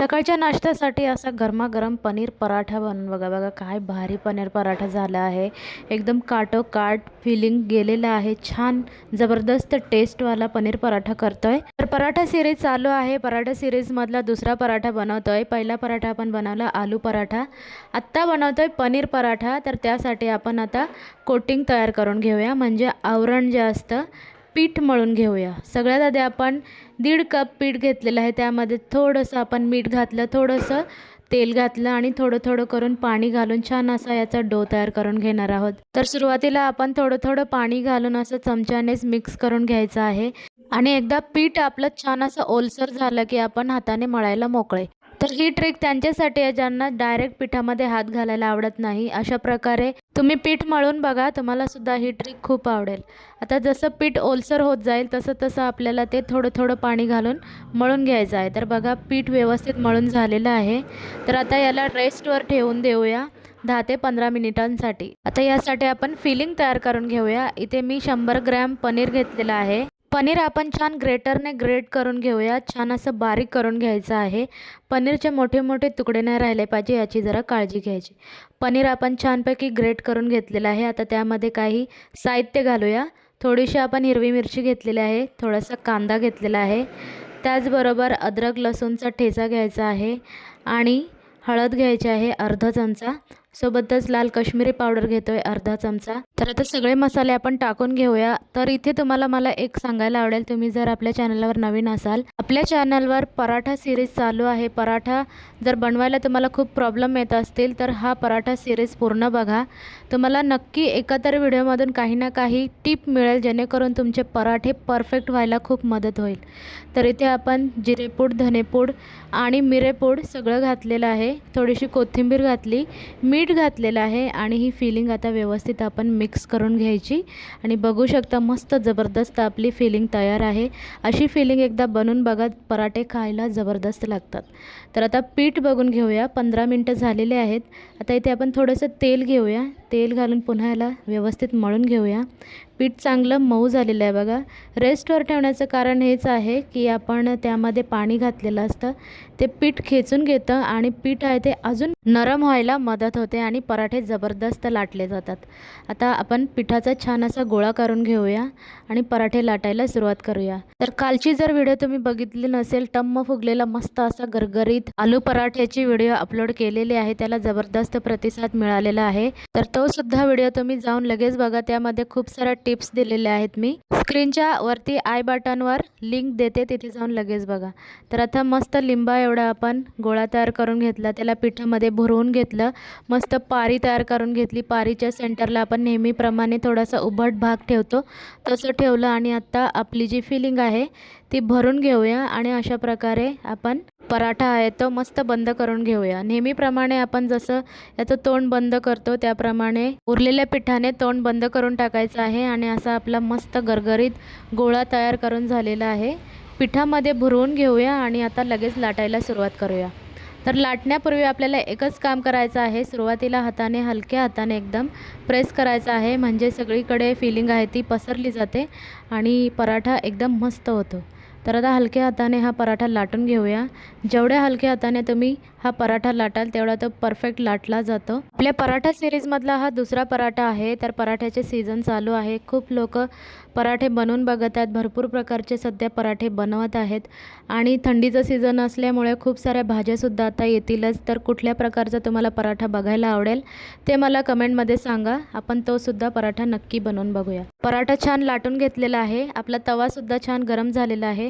सकाळच्या नाश्त्यासाठी असा गरमागरम पनीर पराठा बनवून बघा बघा काय भारी पनीर पराठा झाला आहे. एकदम काटोकाट फिलिंग गेलेलं आहे. छान जबरदस्त टेस्टवाला पनीर पराठा करतोय. तर पराठा सिरीज चालू आहे. पराठा सिरीजमधला दुसरा पराठा बनवतोय. पहिला पराठा आपण बनवला आलू पराठा. आत्ता बनवतोय पनीर पराठा. तर त्यासाठी आपण आता कोटिंग तयार करून घेऊया. म्हणजे आवरण जे असतं पीठ मळून घेऊया. सगळ्यात आधी आपण दीड कप पीठ घेतलेलं आहे. त्यामध्ये थोडंसं आपण मीठ घातलं थोडंसं तेल घातलं आणि थोडं थोडं करून पाणी घालून छान असा याचा डो तयार करून घेणार आहोत. तर सुरुवातीला आपण थोडं थोडं पाणी घालून असं चमच्यानेच मिक्स करून घ्यायचं आहे. आणि एकदा पीठ आपलं छान असं ओलसर झालं की आपण हाताने मळायला मोकळे. तर ही ट्रिक त्यांच्यासाठी आहे ज्यांना डायरेक्ट पिठामध्ये हात घालायला आवडत नाही. अशा प्रकारे तुम्ही पीठ मळून बघा तुम्हाला सुद्धा ही ट्रिक खूप आवडेल. आता जसं पीठ ओलसर होत जाईल तसं तसं आपल्याला ते थोडं थोडं पाणी घालून मळून घ्यायचं आहे. तर बघा पीठ व्यवस्थित मळून झालेलं आहे. तर आता याला रेस्टवर ठेवून देऊया दहा ते पंधरा मिनिटांसाठी. आता यासाठी आपण फिलिंग तयार करून घेऊया. इथे मी शंभर ग्रॅम पनीर घेतलेलं आहे. पनीर आपण छान ग्रेटरने ग्रेट करून घेऊया. छान असं बारीक करून घ्यायचं आहे. पनीरचे मोठे मोठे तुकडे नाही राहिले पाहिजे याची जरा काळजी घ्यायची. पनीर आपण छानपैकी ग्रेट करून घेतलेलं आहे. आता त्यामध्ये काही साहित्य घालूया. थोडीशी आपण हिरवी मिरची घेतलेली आहे. थोडासा कांदा घेतलेला आहे. त्याचबरोबर अद्रक लसूणचा ठेचा घ्यायचा आहे. आणि हळद घ्यायची आहे अर्धा चमचा. सोबतच लाल कश्मीरी पावडर घेतोय अर्धा चमचा. तर आता सगळे मसाले आपण टाकून घेऊया. तर इथे तुम्हाला मला एक सांगायला आवडेल. तुम्ही जर आपल्या चॅनलवर नवीन असाल आपल्या चॅनलवर पराठा सिरीज चालू आहे. पराठा जर बनवायला तुम्हाला खूप प्रॉब्लेम येत असतील तर हा पराठा सिरीज पूर्ण बघा. तुम्हाला नक्की एकातर व्हिडिओमधून काही ना काही टिप मिळेल जेणेकरून तुमचे पराठे परफेक्ट व्हायला खूप मदत होईल. तर इथे आपण जिरेपूड धनेपूड आणि मिरेपूड सगळं घातलेलं आहे. थोडीशी कोथिंबीर घातली. मी मीठ घातलेलं आहे आणि ही फिलिंग आता व्यवस्थित आपण मिक्स करून घ्यायची. आणि बघू शकता मस्त जबरदस्त आपली फिलिंग तयार आहे. अशी फिलिंग एकदा बनवून बघा पराठे खायला जबरदस्त लागतात. तर आता पीठ बघून घेऊया. पंधरा मिनटं झालेले आहेत. आता इथे आपण थोडंसं तेल घेऊया. तेल घालून पुन्हा याला व्यवस्थित मळून घेऊया. पीठ चांगलं मऊ झालेलं आहे बघा. रेस्टवर ठेवण्याचं कारण हेच आहे की आपण त्यामध्ये पाणी घातलेलं असतं. ते पीठ खेचून घेतं आणि पीठ आहे ते अजून नरम व्हायला मदत होते आणि पराठे जबरदस्त लाटले जातात. आता आपण पिठाचा छान असा गोळा करून घेऊया आणि पराठे लाटायला सुरुवात करूया. तर कालची जर व्हिडिओ तुम्ही बघितली नसेल टम्म फुगलेला मस्त असा गरगरीत आलू पराठ्याची व्हिडिओ अपलोड केलेली आहे त्याला जबरदस्त प्रतिसाद मिळालेला आहे. तर तो सुद्धा व्हिडिओ तुम्ही जाऊन लगेच बघा त्यामध्ये खूप साऱ्या टिप्स दिलेल्या आहेत मी. स्क्रीनच्या वरती आय बटनवर लिंक देते तिथे जाऊन लगेच बघा. तर आता मस्त लिंबा एवढा आपण गोळा तयार करून घेतला त्याला पिठामध्ये भरवून घेतलं मस्त पारी तयार करून घेतली. पारीच्या सेंटरला आपण नेहमीप्रमाणे थोडासा उभट भाग ठेवतो. तसं ठेवलं आणि आत्ता आपली जी फिलिंग आहे ती भरून घेऊया आणि अशा प्रकारे आपण पराठा आहे तो मस्त बंद करून घेऊया. नेहमीप्रमाणे आपण जसं याचं तोंड बंद करतो त्याप्रमाणे उरलेल्या पिठाने तोंड बंद करून टाकायचं आहे आणि असा आपला मस्त गरगरीत गोळा तयार करून झालेला आहे. पिठामध्ये भरवून घेऊया आणि आता लगेच लाटायला सुरुवात करूया. तर लाटण्यापूर्वी आपल्याला एकच काम करायचं आहे. सुरुवातीला हाताने हलक्या हाताने एकदम प्रेस करायचं आहे. म्हणजे सगळीकडे फिलिंग आहे ती पसरली जाते आणि पराठा एकदम मस्त होतो. तर आता हलक्या हाताने हा पराठा लाटून घेऊया. जेवढ्या हलक्या हाताने तुम्ही हा पराठा लाटाल तेवढा तो परफेक्ट लाटला जातो. आपल्या पराठा सिरीजमधला हा दुसरा पराठा आहे. तर पराठ्याचे सीझन चालू आहे. खूप लोक पराठे बनवून बघत आहेत. भरपूर प्रकारचे सध्या पराठे बनवत आहेत. आणि थंडीचं सीझन असल्यामुळे खूप साऱ्या भाज्यासुद्धा आता येतीलच. तर कुठल्या प्रकारचा तुम्हाला पराठा बघायला आवडेल ते मला कमेंटमध्ये सांगा. आपण तोसुद्धा पराठा नक्की बनवून बघूया. पराठा छान लाटून घेतलेला आहे. आपला तवासुद्धा छान गरम झालेला आहे.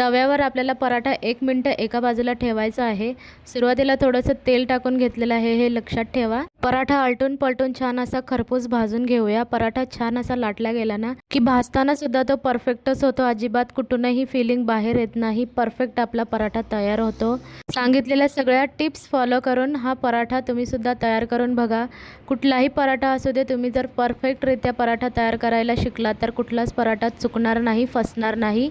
तव्यावर आपल्याला पराठा एक मिनटं एका बाजूला ठेवायचा आहे. सुरुवातीला थोडंसं तेल टाकून घेतलेलं आहे हे लक्षात ठेवा. पराठा आलटून पलटून छान असा खरपूस भाजून घेऊया. पराठा छान असा लाटला गेला ना की भाजताना सुद्धा तो परफेक्टच होतो. अजिबात कुठूनही फिलिंग बाहेर येत नाही. परफेक्ट आपला पराठा तयार होतो. सांगितलेल्या सगळ्या टिप्स फॉलो करून हा पराठा तुम्ही सुद्धा तयार करून बघा. कुठलाही पराठा असू दे तुम्ही जर परफेक्टरित्या पराठा तयार करायला शिकला तर कुठलाच पराठा चुकणार नाही फसणार नाही.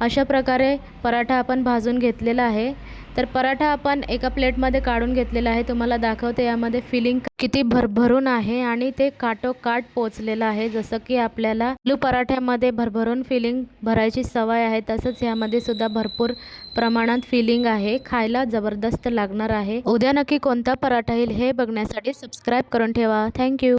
अशा प्रकारे पराठा आपण भाजून घेतलेला आहे. तर पराठा आपण एका प्लेटमध्ये काढून घेतलेला आहे. तुम्हाला दाखवते यामध्ये फिलिंग किती भरभरून आहे आणि ते काटोकाट पोचलेलं आहे. जसं की आपल्याला आलू पराठ्यामध्ये भरभरून फिलिंग भरायची सवय आहे तसंच यामध्ये सुद्धा भरपूर प्रमाणात फिलिंग आहे. खायला जबरदस्त लागणार आहे. उद्या नक्की कोणता पराठा येईल हे बघण्यासाठी सबस्क्राईब करून ठेवा. थँक्यू